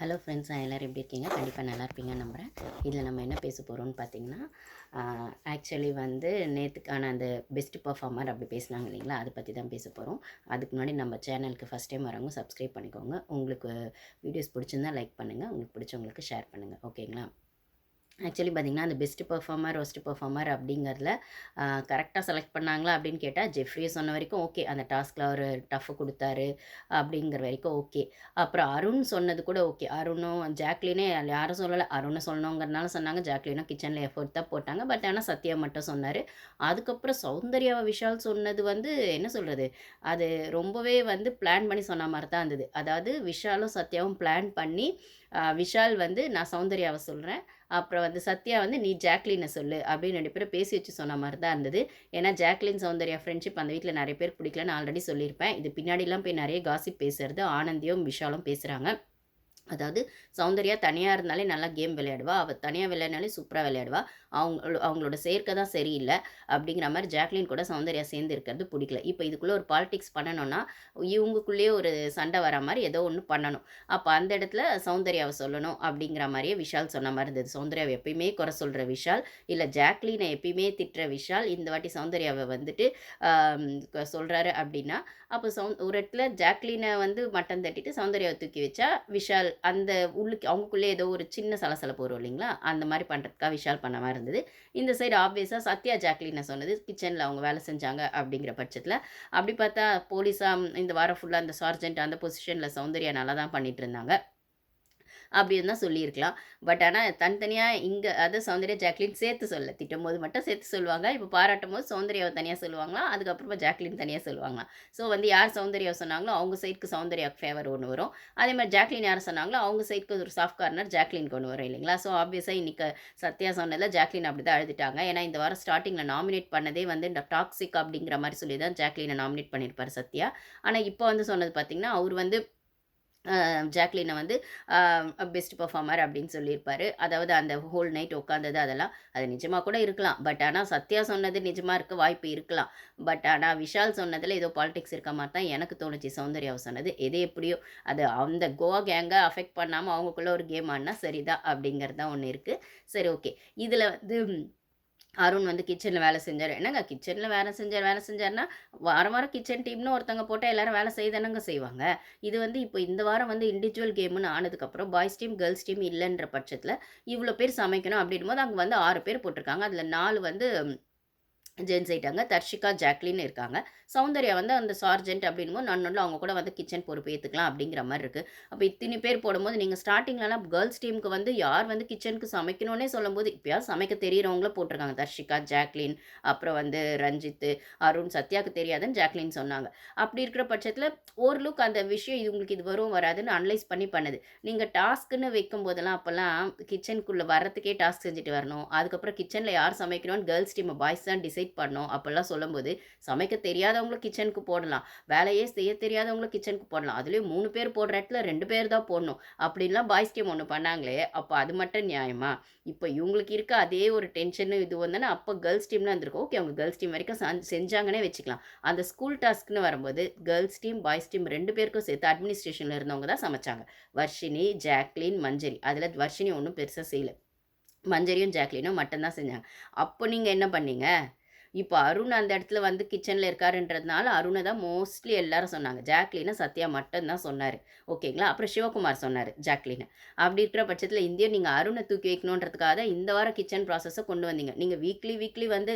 Hello friends எல்லோரும் எப்படி இருக்கீங்க? கண்டிப்பாக நல்லா இருப்பீங்கன்னு நம்புகிறேன் இதில் நம்ம என்ன பேச போகிறோம்னு பார்த்தீங்கன்னா ஆக்சுவலி வந்து நேற்றுக்கான அந்த பெஸ்ட் பர்ஃபார்மர் அப்படி பேசினாங்க இல்லைங்களா? அதை பற்றி தான் பேச போகிறோம் அதுக்கு முன்னாடி நம்ம சேனலுக்கு ஃபஸ்ட் டைம் வரவங்க சப்ஸ்கிரைப் பண்ணிக்கோங்க. உங்களுக்கு வீடியோஸ் பிடிச்சிருந்தா லைக் பண்ணுங்கள் உங்களுக்கு பிடிச்சவங்களுக்கு ஷேர் பண்ணுங்கள் ஓகேங்களா ஆக்சுவலி பார்த்திங்கன்னா அந்த பெஸ்ட் பர்ஃபார்மர் ஒஸ்ட் பர்ஃபார்மர் அப்படிங்கிறதுல கரெக்டாக செலக்ட் பண்ணாங்களா அப்படின்னு கேட்டால் ஜெஃப்ரியை சொன்ன வரைக்கும் ஓகே. அந்த டாஸ்கில் அவர் டஃப் கொடுத்தாரு அப்படிங்கிற வரைக்கும் ஓகே. அப்புறம் அருண் சொன்னது கூட ஓகே. அருணும் ஜாக்லினே யாரும் சொல்லலை. அருணை சொல்லணுங்கிறனால சொன்னாங்க. ஜாக்லினும் கிச்சனில் எஃபோர்ட் தான் போட்டாங்க. பட் ஆனால் சத்யா மட்டும் சொன்னார். அதுக்கப்புறம் சௌந்தர்யா விஷால் சொன்னது வந்து என்ன சொல்கிறது அது ரொம்பவே வந்து பிளான் பண்ணி சொன்ன மாதிரி தான் இருந்தது. அதாவது விஷாலும் சத்யாவும் பிளான் பண்ணி விஷால் வந்து நான் சௌந்தர்யாவை சொல்கிறேன் அப்புறம் வந்து சத்யா வந்து நீ ஜாக்லினை சொல்லு அப்படின்னு ரெண்டு பேரும் பேசி வச்சு சொன்ன மாதிரி தான் இருந்தது. ஏன்னா ஜாக்லின் சௌந்தர்யா ஃப்ரெண்ட்ஷிப் அந்த வீட்டில் நிறைய பேர் பிடிக்கலன்னு ஆல்ரெடி சொல்லியிருப்பேன். இது பின்னாடிலாம் போய் நிறைய காசிப் பேசுறது ஆனந்தியும் விஷாலும் பேசுகிறாங்க அதாவது சௌந்தர்யா தனியாக இருந்தாலே நல்லா கேம் விளையாடுவா. அவள் தனியாக விளையாடினாலே சூப்பராக விளையாடுவா. அவங்க அவங்களோட சேர்க்கை தான் சரியில்லை அப்படிங்கிற மாதிரி ஜாக்லின் கூட சௌந்தர்யா சேர்ந்து இருக்கிறது பிடிக்கல. இப்போ இதுக்குள்ளே ஒரு பாலிடிக்ஸ் பண்ணணும்னா இவங்களுக்குள்ளேயே ஒரு சண்டை வர மாதிரி ஏதோ ஒன்று பண்ணணும். அப்போ அந்த இடத்துல சௌந்தர்யாவை சொல்லணும் அப்படிங்கிற மாதிரியே விஷால் சொன்ன மாதிரி இருந்தது. சௌந்தர்யாவை எப்பயுமே குறை சொல்கிற விஷால் இல்லை ஜாக்லினை எப்பயுமே திட்டுற விஷால் இந்த வாட்டி சௌந்தர்யாவை வந்துட்டு சொல்கிறாரு அப்படின்னா அப்போ சௌ ஒரு இடத்துல ஜாக்லினை வந்து மட்டன் தட்டிட்டு சௌந்தர்யாவை தூக்கி வச்சா விஷால் அந்த உள்ளுக்கு அவங்களுக்குள்ளே ஏதோ ஒரு சின்ன சலசலப்பு வரும் இல்லைங்களா? அந்த மாதிரி பண்ணுறதுக்காக விஷால் பண்ண மாதிரி இருந்தது. இந்த சைடு ஆப்வியஸாக சத்யா ஜாக்லினை சொன்னது கிச்சனில் அவங்க வேலை செஞ்சாங்க அப்படிங்கிற பட்சத்தில். அப்படி பார்த்தா போலீஸாக இந்த வாரம் ஃபுல்லாக அந்த சார்ஜென்ட் அந்த பொசிஷனில் சௌந்தர்யா நல்லா தான் பண்ணிகிட்டு இருந்தாங்க. அப்படின்னு தான் சொல்லியிருக்கலாம். பட் ஆனால் தனித்தனியாக இங்கே அதை சௌந்தர்யா ஜாக்லின் சேர்த்து சொல்ல. திட்டும் போது மட்டும் சேர்த்து சொல்லுவாங்க இப்போ பாராட்டும் போது சௌந்தர்யாவை தனியாக சொல்லுவாங்களா? அதுக்கப்புறமா ஜாக்லின் தனியாக சொல்லுவாங்களா? ஸோ வந்து யார் சௌந்தர்யா சொன்னாங்களோ அவங்க சைடுக்கு சௌந்தர்யா ஃபேவர் ஒன்று வரும். அதே மாதிரி ஜாக்லின் யார் சொன்னாங்களோ அவங்க சைடுக்கு ஒரு சாஃப்ட் கார்னர் ஜாக்லின் கொண்டு வரும் இல்லைங்களா? ஸோ ஆப்வியஸாக இன்றைக்கி சத்யா சொன்னதில் ஜாக்லின் அப்படி தான் அழுதுட்டாங்க. ஏன்னா இந்த வாரம் ஸ்டார்டிங்கில் நாமினேட் பண்ணதே வந்து இந்த டாக்ஸிக் அப்படிங்கிற மாதிரி சொல்லி தான் ஜாக்லினை நாமினேட் பண்ணியிருப்பார் சத்யா. ஆனால் இப்போ வந்து சொன்னது பார்த்திங்கன்னா அவர் வந்து ஜாக்லினை வந்து பெஸ்ட் பர்ஃபார்மர் அப்படின்னு சொல்லியிருப்பாரு. அதாவது அந்த ஹோல் நைட் உட்காந்தது அதெல்லாம் அது நிஜமாக கூட இருக்கலாம். பட் ஆனால் சத்யா சொன்னது நிஜமாக இருக்க வாய்ப்பு இருக்கலாம். பட் ஆனால் விஷால் சொன்னதில் ஏதோ பாலிடிக்ஸ் இருக்க மாதிரி தான் எனக்கு தோணுச்சு. சௌந்தர்யாவை சொன்னது எது எப்படியோ அது அந்த கோவா கேங்கை அஃபெக்ட் பண்ணாமல் அவங்களுக்குள்ள ஒரு கேம் ஆனால் சரிதான் அப்படிங்கிறது தான் ஒன்று இருக்குது சரி ஓகே. இதில் வந்து அருண் வந்து கிச்சனில் வேலை செஞ்சார். என்னங்க கிச்சனில் வேலை செஞ்சார் வேலை செஞ்சார்னா வாரம் வாரம் கிச்சன் டீம்னு ஒருத்தங்க போட்டால் எல்லாரும் வேலை செய்தானங்க செய்வாங்க. இது வந்து இப்போ இந்த வாரம் வந்து இண்டிவிஜுவல் கேம்னு ஆனதுக்கப்புறம் பாய்ஸ் டீம் கேர்ள்ஸ் டீம் இல்லைன்ற பட்சத்தில் இவ்வளோ பேர் சமைக்கணும் அப்படின்னும் போது அங்கே வந்து ஆறு பேர் போட்டிருக்காங்க. அதில் நாலு வந்து ஜென்ஸ் ஆயிட்டாங்க தர்ஷிகா ஜாக்லின் இருக்காங்க. சௌந்தர்யா வந்து அந்த சார்ஜென்ட் அப்படின்னும் நன்னொன்று அவங்க கூட வந்து கிச்சன் பொறுப்பு ஏற்றுக்கலாம் அப்படிங்கிற மாதிரி இருக்குது அப்போ இத்தனை பேர் போடும்போது நீங்கள் ஸ்டார்டிங்லலாம் கேர்ள்ஸ் டீமுக்கு வந்து யார் வந்து கிச்சனுக்கு சமைக்கணும்னே சொல்லும்போது இப்போயா சமைக்க தெரியிறவங்கள போட்டிருக்காங்க. தர்ஷிகா ஜாக்லின் அப்புறம் வந்து ரஞ்சித் அருண் சத்யாவுக்கு தெரியாதுன்னு ஜாக்லின் சொன்னாங்க. அப்படி இருக்கிற பட்சத்தில் ஓரளவுக்கு அந்த விஷயம் இது உங்களுக்கு இது வரும் வராதுன்னு அனலைஸ் பண்ணி பண்ணுது. நீங்கள் டாஸ்க்குன்னு வைக்கும் போதெல்லாம் அப்போல்லாம் கிச்சனுக்குள்ளே வரத்துக்கே டாஸ்க் செஞ்சுட்டு வரணும். அதுக்கப்புறம் கிச்சனில் யார் சமைக்கணும்னு கேர்ள்ஸ் டீம் பாய்ஸ் தான் டிசைட் பண்ணோம் அப்போல்லாம் சொல்லும்போது சமைக்க தெரியாதவங்களும் கிச்சனுக்கு போடலாம். வேலையே செய்ய தெரியாதவங்களும் கிச்சனுக்கு போடலாம். அதுலேயும் மூணு பேர் போடுற இடத்துல ரெண்டு பேர் தான் போடணும். அப்படின்லாம் பாய்ஸ் டீம் ஒன்று பண்ணாங்களே அப்போ அது மட்டும் நியாயமா? இப்போ இவங்களுக்கு இருக்க அதே ஒரு டென்ஷன் இது வந்தோன்னா அப்போ கேர்ள்ஸ் டீம்லாம் இருந்திருக்கும். ஓகே அவங்க கேர்ள்ஸ் டீம் வரைக்கும் செஞ்சாங்கன்னே வச்சுக்கலாம். அந்த ஸ்கூல் டாஸ்க்னு வரும்போது கேர்ள்ஸ் டீம் பாய்ஸ் டீம் ரெண்டு பேருக்கும் சேர்த்து அட்மினிஸ்ட்ரேஷனில் இருந்தவங்க தான் சமைச்சாங்க. வர்ஷினி ஜாக்லின் மஞ்சரி. அதில் வர்ஷினி ஒன்றும் பெருசாக செய்யலை. மஞ்சரியும் ஜாக்லினும் மட்டும்தான் செஞ்சாங்க. அப்போ நீங்கள் என்ன பண்ணீங்க? இப்போ அருண் அந்த இடத்துல வந்து கிச்சனில் இருக்காருன்றதுனால அருணை தான் மோஸ்ட்லி எல்லாரும் சொன்னாங்க. ஜாக்லினை சத்யா மட்டும்தான் சொன்னார். ஓகேங்களா? அப்புறம் சிவகுமார் சொன்னார் ஜாக்லினை அப்படி இருக்கிற பட்சத்தில் இந்தியா நீங்கள் அருணை தூக்கி வைக்கணுன்றதுக்காக தான் இந்த வாரம் கிச்சன் ப்ராசஸை கொண்டு வந்தீங்க. நீங்கள் வீக்லி வீக்லி வந்து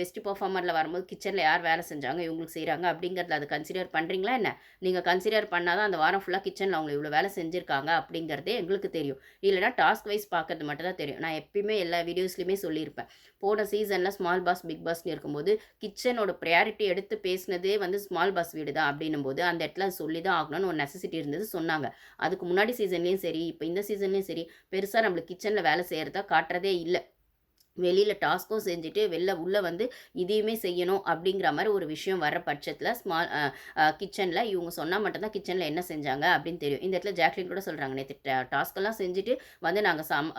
பெஸ்ட் பர்ஃபார்மரில் வரும்போது கிச்சனில் யார் வேலை செஞ்சாங்க இவங்களுக்கு செய்கிறாங்க அப்படிங்கிறத அதை கன்சிடர் பண்ணுறீங்களா என்ன? நீங்கள் கன்சிடர் பண்ணால் தான் அந்த வாரம் ஃபுல்லாக கிச்சனில் அவங்க இவ்வளோ வேலை செஞ்சுருக்காங்க அப்படிங்கிறதே எங்களுக்கு தெரியும். இல்லைனா டாஸ்க் வைஸ் பார்க்கறது மட்டும் தான் தெரியும். நான் எப்பயுமே எல்லா வீடியோஸ்லையுமே சொல்லியிருப்பேன். போன சீசனில் ஸ்மால் பாஸ் பிக் பாஸ் பாஸ்னு இருக்கும்போது கிச்சனோட ப்ரையாரிட்டி எடுத்து பேசினதே வந்து ஸ்மால் பஸ் வீடு தான் அப்படின்னும் போது அந்த இடத்துல சொல்லி தான் ஆகணும்னு ஒரு நெசசிட்டி இருந்தது சொன்னாங்க. அதுக்கு முன்னாடி சீசன்லேயும் சரி இப்போ இந்த சீசன்லேயும் சரி பெருசாக நம்மளுக்கு கிச்சனில் வேலை செய்கிறதா காட்டுறதே இல்லை. வெளியில் டாஸ்க்கும் செஞ்சுட்டு வெளில உள்ளே வந்து இதையுமே செய்யணும் அப்படிங்கிற மாதிரி ஒரு விஷயம் வர பட்சத்தில் ஸ்மால் கிச்சனில் இவங்க சொன்னால் மட்டும்தான் கிச்சனில் என்ன செஞ்சாங்க அப்படின்னு தெரியும். இந்த இடத்துல ஜாக்லின் கூட சொல்கிறாங்க நேற்று டாஸ்க்கெல்லாம் செஞ்சுட்டு வந்து நாங்கள் சாம்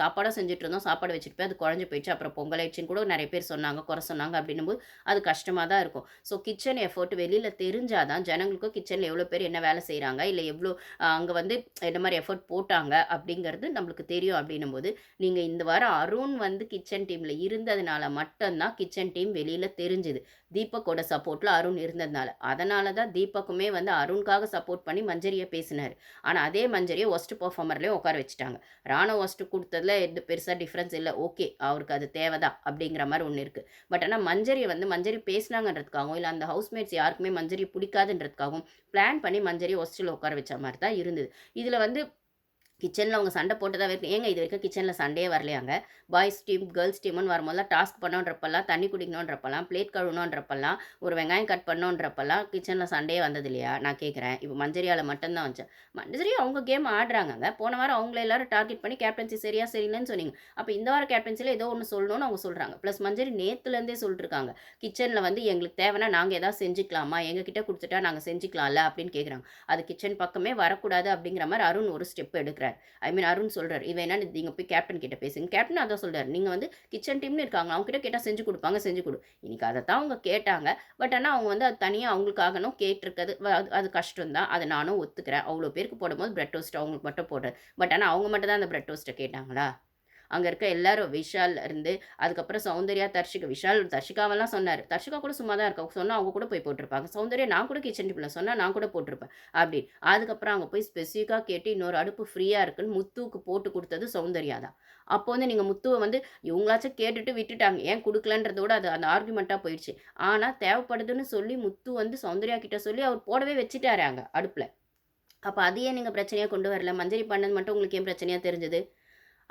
சாப்பாடாக செஞ்சுட்டு இருந்தோம். சாப்பாடு வச்சுட்டு போய் அது குழஞ்சி போயிடுச்சு. அப்புறம் பொங்கல் ஆயிடுச்சுன்னு கூட நிறைய பேர் சொன்னாங்க குறை சொன்னாங்க அப்படின்னும் போது அது கஷ்டமாக தான் இருக்கும். ஸோ கிச்சன் எஃபோர்ட் வெளியில் தெரிஞ்சாதான் ஜனங்களுக்கும் கிச்சனில் எவ்வளோ பேர் என்ன வேலை செய்கிறாங்க இல்லை எவ்வளோ அங்கே வந்து என்ன மாதிரி எஃபோர்ட் போட்டாங்க அப்படிங்கிறது நம்மளுக்கு தெரியும் அப்படின்னும் போது நீங்கள் இந்த வாரம் அருண் வந்து கிச்சன் கிச்சன் டீமில் இருந்ததுனால மட்டும்தான் கிச்சன் டீம் வெளியில் தெரிஞ்சுது. தீபக்கோட சப்போர்ட்டில் அருண் இருந்ததுனால. அதனால தான் தீபக்குமே வந்து அருணுக்காக சப்போர்ட் பண்ணி மஞ்சரியை பேசினார். ஆனால் அதே மஞ்சரியை ஒஸ்ட் பர்ஃபார்மர்லேயும் உட்கார வச்சுட்டாங்க. ராணுவ ஒஸ்ட் கொடுத்ததுல எது பெருசாக டிஃப்ரென்ஸ் இல்லை. ஓகே அவருக்கு அது தேவைதான் அப்படிங்கிற மாதிரி ஒன்று இருக்குது பட் ஆனால் மஞ்சரியை வந்து மஞ்சரி பேசினாங்கன்றதுக்காகவும் இல்லை அந்த ஹவுஸ்மேட்ஸ் யாருக்குமே மஞ்சரி பிடிக்காதுன்றதுக்காகவும் பிளான் பண்ணி மஞ்சரியை ஒஸ்ட்டில் உட்கார வச்ச மாதிரி தான் இருந்தது. இதில் வந்து கிச்சனில் அவங்க சண்டை போட்டு தான் இருக்கு ஏங்க இது வரைக்கும் கிச்சனில் சண்டையே வரலையாங்க? பாய்ஸ் டீம் கேர்ள்ஸ் டீம்னு வரும்போதெல்லாம் டாஸ்க் பண்ணோன்றப்பெல்லாம் தண்ணி குடிக்கணுன்றப்பெல்லாம் பிளேட் கழுவணுன்றப்பெல்லாம் ஒரு வெங்காயம் கட் பண்ணோன்றப்பெல்லாம் கிச்சனில் சண்டையே வந்தது இல்லையா நான் கேட்குறேன் இப்போ மஞ்சரியால் மட்டும்தான் வச்சேன் மஞ்சரி அவங்க கேம் ஆடுறாங்கங்க. போன வாரம் அவங்கள எல்லாரும் டார்கெட் பண்ணி கேப்டன்சி சரியா சரியில்லைன்னு சொன்னீங்க. அப்போ இந்த வாரம் கேப்டன்சியில் ஏதோ ஒன்று சொல்லணும்னு அவங்க சொல்கிறாங்க ப்ளஸ் மஞ்சரி நேற்றுலேருந்தே சொல்லிட்டுருக்காங்க. கிச்சனில் வந்து எங்களுக்கு தேவைன்னா நாங்கள் எதாவது செஞ்சுக்கலாமா? எங்ககிட்ட கொடுத்துட்டா நாங்கள் செஞ்சுக்கலாம்ல? அப்படின்னு கேட்குறாங்க அது கிச்சன் பக்கமே வரக்கூடாது அப்படிங்கிற மாதிரி அருண் ஒரு ஸ்டெப் எடுக்கிறார். ஐ மீன் அருண் சொல்கிறார் இவன் என்ன நீங்கள் போய் கேப்டன் கிட்ட பேசுங்க. கேப்டன் அதான் சொல்கிறார் நீங்கள் வந்து கிச்சன் டீம்னு இருக்காங்க அவங்க கிட்ட கேட்டால் செஞ்சு கொடுப்பாங்க செஞ்சு கொடு. இன்னைக்கு அதை தான் அவங்க கேட்டாங்க. பட் ஆனால் அவங்க வந்து அது தனியாக அவங்களுக்காகனும் கேட்டிருக்கிறது. அது அது கஷ்டம் தான் அதை நானும் ஒத்துக்கிறேன். அவ்வளோ பேருக்கு போடும்போது பிரெட் டோஸ்ட் அவங்களுக்கு மட்டும் போடுறேன். பட் ஆனால் அவங்க மட்டும் தான் அந்த பிரெட் டோஸ்ட்டை கேட்டாங்களா? அங்கே இருக்க எல்லாரும் விஷால் இருந்து அதுக்கப்புறம் சௌந்தர்யா தர்ஷிகா விஷால் தர்ஷிகாவெல்லாம் சொன்னார். தர்ஷிகா கூட சும்மா தான் இருக்கா? சொன்னால் அவங்க கூட போய் போட்டிருப்பாங்க. சௌந்தர்யா நான் கூட கிச்சன் டிப்பில் சொன்னால் நான் கூட போட்டிருப்பேன். அப்படி. அதுக்கப்புறம் அங்கே போய் ஸ்பெசிஃபிக்காக கேட்டு இன்னொரு அடுப்பு ஃப்ரீயாக இருக்குன்னு முத்துவுக்கு போட்டு கொடுத்தது சௌந்தர்யா தான். அப்போ வந்து நீங்கள் முத்துவை வந்து இவங்களாச்சும் கேட்டுட்டு விட்டுட்டாங்க. ஏன் கொடுக்கலன்றதோட அது அந்த ஆர்குமெண்ட்டாக போயிடுச்சு. ஆனால் தேவைப்படுதுன்னு சொல்லி முத்து வந்து சௌந்தர்யா கிட்ட சொல்லி அவர் போடவே வச்சுட்டாரு அங்கே அடுப்பில். அப்போ அதையே நீங்கள் பிரச்சனையாக கொண்டு வரல. மஞ்சரி பண்ணது மட்டும் உங்களுக்கு ஏன் பிரச்சனையாக தெரிஞ்சது?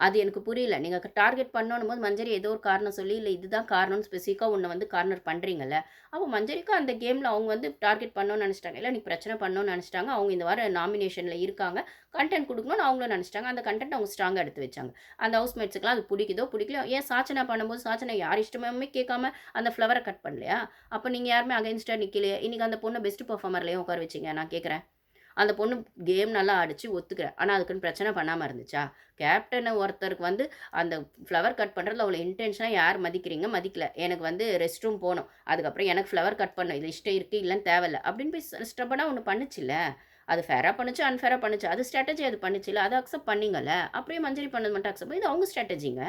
அது எனக்கு புரியல. நீங்கள் டார்கெட் பண்ணணும் போது மஞ்சரி ஏதோ ஒரு காரணம் சொல்லி இல்லை இதுதான் காரணம்னு ஸ்பெசிஃபிக்காக ஒன்று வந்து கார்னர் பண்ணுறீங்கல்ல அப்போ மஞ்சரிக்கு அந்த கேமில் அவங்க வந்து டார்கெட் பண்ணணும்னு நினச்சிட்டாங்க. இல்லை நீ பிரச்சனை பண்ணணும்னு நினச்சிட்டாங்க. அவங்க இந்த வாரம் நாமினேஷனில் இருக்காங்க. கண்டென்ட் கொடுக்கணும்னு அவங்களும் நினச்சிட்டாங்க. அந்த கண்டென்ட் அவங்க ஸ்ட்ராங்காக எடுத்து வச்சாங்க. அந்த ஹவுஸ்மேட்ஸுக்குலாம் அது பிடிக்குதோ பிடிக்கல ஏன் சாச்சனா பண்ணும்போது சாச்சனா யார் இஷ்டமே கேட்காம அந்த ஃப்ளவரை கட் பண்ணலையா? அப்போ நீங்கள் யாருமே அகைன்ஸ்டாக நிற்கலையே இன்றைக்கி அந்த பொண்ணை பெஸ்ட் பர்ஃபார்மர்லேயும் உட்கார வச்சிங்க நான் கேட்குறேன். அந்த பொண்ணு கேம் நல்லா அடித்து ஒத்துக்கிறேன். ஆனால் அதுக்குன்னு பிரச்சனை பண்ணாமல் இருந்துச்சா? கேப்டன் ஒருத்தருக்கு வந்து அந்த ஃப்ளவர் கட் பண்ணுறதுல அவ்வளோ இன்டென்ஷனாக யார் மதிக்கிறீங்க? மதிக்கல. எனக்கு வந்து ரெஸ்ட் ரூம் போகணும். அதுக்கப்புறம் எனக்கு ஃப்ளவர் கட் பண்ணணும். இது இஷ்டம் இருக்குது இல்லைன்னு தேவையில்ல. அப்படின்னு போய் ஸ்டப்பனாக ஒன்று பண்ணுச்சுல்ல? அது ஃபேராக பண்ணுச்சு அன்ஃபேராக பண்ணுச்சு? அது ஸ்ட்ராட்டஜி அது பண்ணுச்சுல அதை அக்செப்ட் பண்ணீங்கல்ல? அப்படியே மஞ்சரி பண்ணது மட்டும் அக்செப்ட் இது அவங்க ஸ்ட்ராட்டஜிங்க?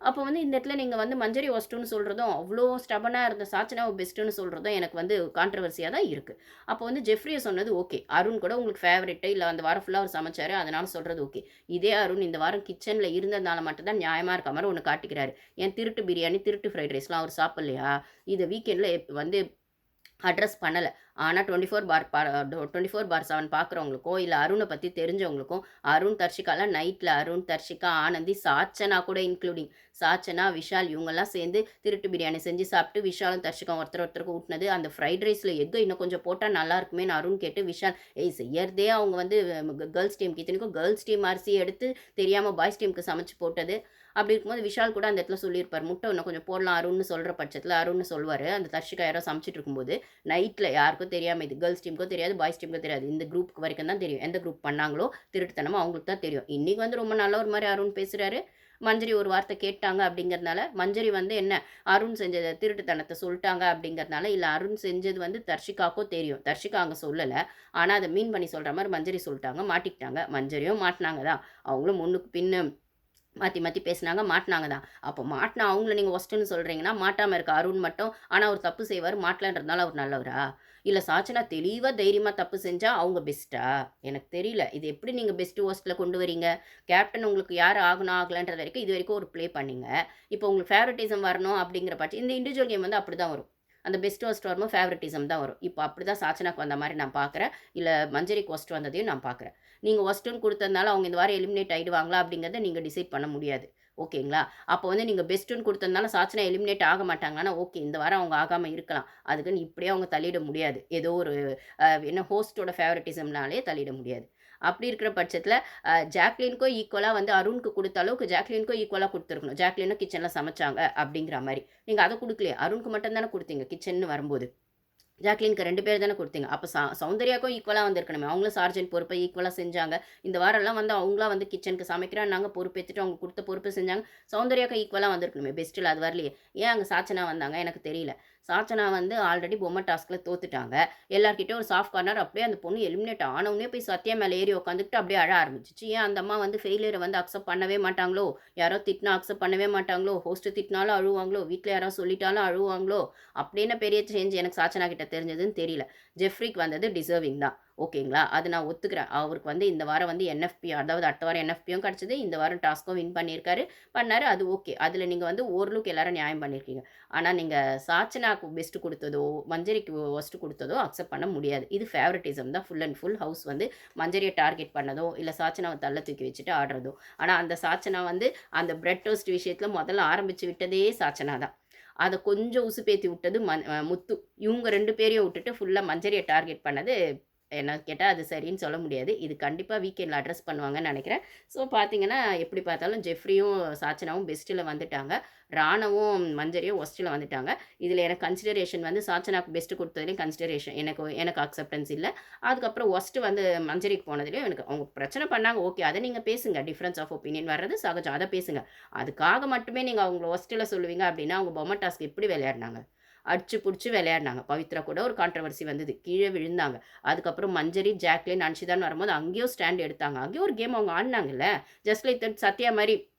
அப்போ வந்து இந்த இடத்துல நீங்கள் வந்து மஞ்சரி ஒஸ்ட்டுன்னு சொல்கிறதும் அவ்வளோ ஸ்டபனாக இருந்த சாச்சனாவை பெஸ்ட்டுன்னு சொல்கிறதும் எனக்கு வந்து கான்ட்ரவர்சியாக தான் இருக்குது அப்போ வந்து ஜெஃப்ரியை சொன்னது ஓகே அருண் கூட உங்களுக்கு ஃபேவரெட்டு இல்லை அந்த வாரம் ஃபுல்லாக அவர் சமைச்சார் அதனால சொல்கிறது ஓகே இதே அருண் இந்த வாரம் கிச்சனில் இருந்ததுனால மட்டும்தான் நியாயமாக இருக்க மாதிரி ஒன்று காட்டிக்கிறாரு. என் திருட்டு பிரியாணி திருட்டு ஃப்ரைட் ரைஸ்லாம் அவர் சாப்பிட்லையா? இதை வீக்கெண்டில் வந்து அட்ரஸ் பண்ணலை. ஆனால் twenty four bar twenty four bar seven பார்க்குறவங்களுக்கோ இல்லை அருணை பற்றி தெரிஞ்சவங்களுக்கும் அருண் தர்ஷிகாலாம் நைட்டில் அருண் தர்ஷிகா ஆனந்தி சாச்சனா கூட இன்க்ளூடிங் சாச்சனா விஷால் இவங்கெல்லாம் சேர்ந்து திருட்டு பிரியாணி செஞ்சு சாப்பிட்டு விஷாலும் தர்ஷிகா ஒருத்தர் ஒருத்தருக்கு ஊட்டினது. அந்த ஃப்ரைட் ரைஸில் எக்கு இன்னும் கொஞ்சம் போட்டால் நல்லா இருக்குமேனு அருண் கேட்டு விஷால் ஏய் செய்யறதே அவங்க வந்து கேர்ள்ஸ் டீமுக்கு இத்தனைக்கும் கேர்ள்ஸ் டீம் அரிசி எடுத்து தெரியாமல் பாய்ஸ் டீமுக்கு சமைச்சு போட்டது. அப்படி இருக்கும்போது விஷால் கூட அந்த இடத்துல சொல்லியிருப்பார். முட்டை இன்னும் கொஞ்சம் போடலாம் அருண்னு சொல்கிற பட்சத்தில் அருண்னு சொல்வார். அந்த தர்ஷிகா யாரோ சமைச்சிட்டு இருக்கும்போது நைட்டில் யாருக்கும் தெரியாமல் இது கேர்ள்ஸ் டீமுக்கோ தெரியாது பாய்ஸ் டீமுக்கோ தெரியாது இந்த குரூப்புக்கு வரைக்கும் தான் தெரியும். எந்த குரூப் பண்ணாங்களோ திருட்டுத்தனமோ அவங்களுக்கு தான் தெரியும். இன்றைக்கி வந்து ரொம்ப நல்ல ஒரு மாதிரி அருண் பேசுகிறாரு மஞ்சரி ஒரு வார்த்தை கேட்டாங்க அப்படிங்கிறதுனால மஞ்சரி வந்து என்ன அருண் செஞ்ச திருட்டுத்தனத்தை சொல்லிட்டாங்க அப்படிங்கிறதுனால இல்லை அருண் செஞ்சது வந்து தர்ஷிகாக்கோ தெரியும். தர்ஷிகா அங்கே சொல்லலை. ஆனால் அதை மீன் பண்ணி சொல்கிற மாதிரி மஞ்சரி சொல்லிட்டாங்க மாட்டிக்கிட்டாங்க. மஞ்சரியும் மாட்டினாங்க தான். அவங்களும் முன்னுக்கு பின்னு மாற்றி மாற்றி பேசுனாங்க மாட்டினாங்க தான். அப்போ மாட்டினா அவங்கள நீங்கள் ஒஸ்ட்டுன்னு சொல்கிறீங்கன்னா மாட்டாமல் இருக்க அருண் மட்டும் ஆனால் அவர் தப்பு செய்வார் மாட்டலன்றதுனால அவர் நல்லவரா? இல்லை சாச்சனா தெளிவாக தைரியமாக தப்பு செஞ்சால் அவங்க பெஸ்ட்டா எனக்கு தெரியல. இது எப்படி நீங்கள் பெஸ்ட்டு ஒஸ்ட்டில் கொண்டு வரீங்க? கேப்டன் உங்களுக்கு யார் ஆகணும் ஆகலன்றது வரைக்கும் இது வரைக்கும் ஒரு ப்ளே பண்ணிங்க. இப்போ உங்களுக்கு ஃபேவரட்டிசம் வரணும் அப்படிங்கிற பட்சம் இந்த இண்டிவிஜுவல் கேம் வந்து அப்படி தான் வரும். அந்த பெஸ்ட் ஒஸ்ட் வரும்போது ஃபேவரட்டிசம் தான் வரும். இப்போ அப்படி தான் சாச்சனாக்கு வந்த மாதிரி நான் பார்க்குறேன் இல்லை மஞ்சரிக்கு ஒஸ்ட் வந்ததையும் நான் பார்க்குறேன் நீங்கள் ஒஸ்ட்டுன்னு கொடுத்ததுனால அவங்க இந்த வாரம் எலிமினேட் ஆகிடுவாங்களா அப்படிங்கிறத நீங்கள் டிசைட் பண்ண முடியாது. ஓகேங்களா? அப்போ வந்து நீங்கள் பெஸ்ட்டுன்னு கொடுத்ததுனால சாச்சனா எலிமினேட் ஆக மாட்டாங்கன்னா ஓகே இந்த வாரம் அவங்க ஆகாமல் இருக்கலாம். அதுக்குன்னு இப்படியே அவங்க தள்ளிட முடியாது. ஏதோ ஒரு என்ன ஹோஸ்ட்டோட ஃபேவரட்டிசம்னாலே தள்ளிட முடியாது. அப்படி இருக்கிற பட்சத்தில் ஜாக்லினுக்கும் ஈக்குவலாக வந்து அருணுக்கு கொடுத்த அளவுக்கு ஜாக்லினுக்கும் ஈக்குவலாக கொடுத்துருக்கணும். ஜாக்லினும் கிச்சனில் சமைச்சாங்க அப்படிங்கிற மாதிரி. நீங்கள் அதை கொடுக்கலையே. அருணுக்கு மட்டும் தானே கொடுத்தீங்க கிச்சன் வரும்போது. ஜாக்லினுக்கு ரெண்டு பேர் தானே கொடுத்தீங்க. அப்போ சா சௌந்தர்யாக்கும் ஈக்குவலாக வந்திருக்கணுமே. அவங்களும் சார்ஜென்ட் பொறுப்பை ஈக்குவலாக செஞ்சாங்க. இந்த வாரம்லாம் வந்து அவங்களாம் வந்து கிச்சனுக்கு சமைக்கிறாங்க நாங்கள் பொறுப்பேற்றுட்டு அவங்க கொடுத்த பொறுப்பு செஞ்சாங்க. சௌந்தர்யாக்கும் ஈக்குவலாக வந்திருக்கணுமே. பெஸ்ட்டில் அது வரலையே. ஏன் அங்கே சாச்சனா வந்தாங்க? எனக்கு தெரியல. சாச்சனா வந்து ஆல்ரெடி பொம்மை டாஸ்கில் தோத்துட்டாங்க. எல்லார்கிட்டயும் ஒரு சாஃப்ட் கார்னர் அப்படியே அந்த பொண்ணு எலிமினேட் ஆனவுடனே போய் சத்யா மேலே ஏறி உட்காந்துக்கிட்டு அப்படியே அழ ஆரம்பிச்சிச்சு. ஏன் அந்த அம்மா வந்து ஃபெயிலியரை வந்து அக்செப்ட் பண்ணவே மாட்டாங்களோ? யாரோ திட்டினா அக்செப்ட் பண்ணவே மாட்டாங்களோ? ஹோஸ்ட்டு திட்டினாலும் அழுவாங்களோ? வீட்டில் யாரோ சொல்லிட்டாலும் அழுவாங்களோ? அப்படின்னு பெரிய சேஞ்ச் எனக்கு சாச்சனா கிட்ட தெரிஞ்சதுன்னு தெரியல. ஜெஃப்ரிக் வந்தது டிசர்விங் தான். ஓகேங்களா? அது நான் ஒத்துக்கிறேன். அவருக்கு வந்து இந்த வாரம் வந்து என்எஃப்பி அதாவது அடுத்த வாரம் என்எஃப்பியும் கிடச்சிது. இந்த வாரம் டாஸ்க்கும் வின் பண்ணியிருக்காரு. பண்ணார். அது ஓகே. அதில் நீங்கள் வந்து ஓரளவுக்கு எல்லாரும் நியாயம் பண்ணியிருக்கீங்க. ஆனால் நீங்கள் சாச்சனாக்கு பெஸ்ட்டு கொடுத்ததோ மஞ்சரிக்கு ஒஸ்ட்டு கொடுத்ததோ அக்செப்ட் பண்ண முடியாது. இது ஃபேவரட்டிசம் தான். ஃபுல் அண்ட் ஃபுல் ஹவுஸ் வந்து மஞ்சரியை டார்கெட் பண்ணதோ இல்லை சாச்சனாவை தள்ள தூக்கி வச்சுட்டு ஆடுறதோ. ஆனால் அந்த சாச்சனா வந்து அந்த பிரெட் டோஸ்ட் விஷயத்தில் முதல்ல ஆரம்பித்து விட்டதே சாச்சனா தான். அதை கொஞ்சம் உசுப்பேத்தி விட்டது மன் முத்து. இவங்க ரெண்டு பேரையும் விட்டுட்டு ஃபுல்லாக மஞ்சரியை டார்கெட் பண்ணது என்ன கேட்டால் அது சரின்னு சொல்ல முடியாது. இது கண்டிப்பாக வீக்கெண்டில் அட்ரஸ் பண்ணுவாங்கன்னு நினைக்கிறேன். ஸோ பார்த்தீங்கன்னா எப்படி பார்த்தாலும் ஜெஃப்ரியும் சாச்சனாவும் பெஸ்ட்டில் வந்துட்டாங்க. ராணவும் மஞ்சரியும் ஒஸ்ட்டில் வந்துட்டாங்க. இதில் எனக்கு கன்சிடரேஷன் வந்து சாச்சனாக்கு பெஸ்ட்டு கொடுத்ததுலேயும் கன்சிடரேஷன் எனக்கு எனக்கு அக்செப்டன்ஸ் இல்லை. அதுக்கப்புறம் ஒஸ்ட்டு வந்து மஞ்சரிக்கு போனதுலேயும் எனக்கு அவங்க பிரச்சனை பண்ணாங்க. ஓகே அதை நீங்கள் பேசுங்க. டிஃப்ரென்ஸ் ஆஃப் ஒப்பீனியன் வர்றது சகஜம். அதை பேசுங்க. அதுக்காக மட்டுமே நீங்கள் அவங்கள ஒஸ்ட்டில் சொல்லுவீங்க அப்படின்னா அவங்க பொம்மை டாஸ்க் எப்படி விளையாடினாங்க? அடிச்சு பிடிச்சி விளையாடினாங்க. பவித்ரா கூட ஒரு கான்ட்ரவர்சி வந்தது. கீழே விழுந்தாங்க. அதுக்கப்புறம் மஞ்சரி ஜாக்லின் அன்ஷிதான் வரும்போது அங்கேயும் ஸ்டாண்ட் எடுத்தாங்க. அங்கேயும் ஒரு கேம் அவங்க ஆடினாங்கல்ல? ஜஸ்ட் லைக் தட் சத்யா மாதிரி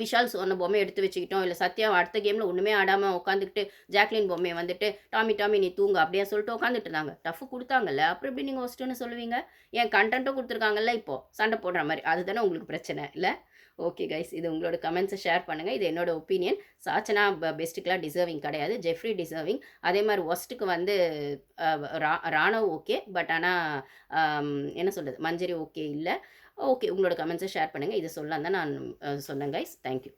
விஷால் சொன்ன பொம்மை எடுத்து வச்சுக்கிட்டோம். இல்லை சத்யா அடுத்த கேமில் ஒன்றுமே ஆடாமல் உட்காந்துக்கிட்டு ஜாக்லின் பொம்மையை வந்துட்டு டாமி டாமி நீ தூங்க அப்படியே சொல்லிட்டு உட்காந்துட்டு இருந்தாங்க. டஃப் கொடுத்தாங்கல்ல. அப்புறம் எப்படி நீங்கள் ஒஸ்ட்டுன்னு சொல்லுவீங்க? என் கண்டென்ட்டும் கொடுத்துருக்காங்கல்ல இப்போது சண்டை போடுற மாதிரி. அதுதானே உங்களுக்கு பிரச்சனை இல்லை? ஓகே கைஸ் இது உங்களோட கமெண்ட்ஸை ஷேர் பண்ணுங்கள் இது என்னோட ஒப்பீனியன் சாச்சனா பெஸ்ட்டுக்கெலாம் டிசர்விங் கிடையாது. ஜெஃப்ரி டிசர்விங் அதே மாதிரி ஒஸ்ட்டுக்கு வந்து ரா ராணவ் ஓகே பட் ஆனால் என்ன சொல்கிறது மஞ்சரி ஓகே இல்லை. ஓகே உங்களோட கமெண்ட்ஸை ஷேர் பண்ணுங்கள் இதை சொல்லலாம் தான் நான் சொன்னேன் கைஸ் தேங்க்யூ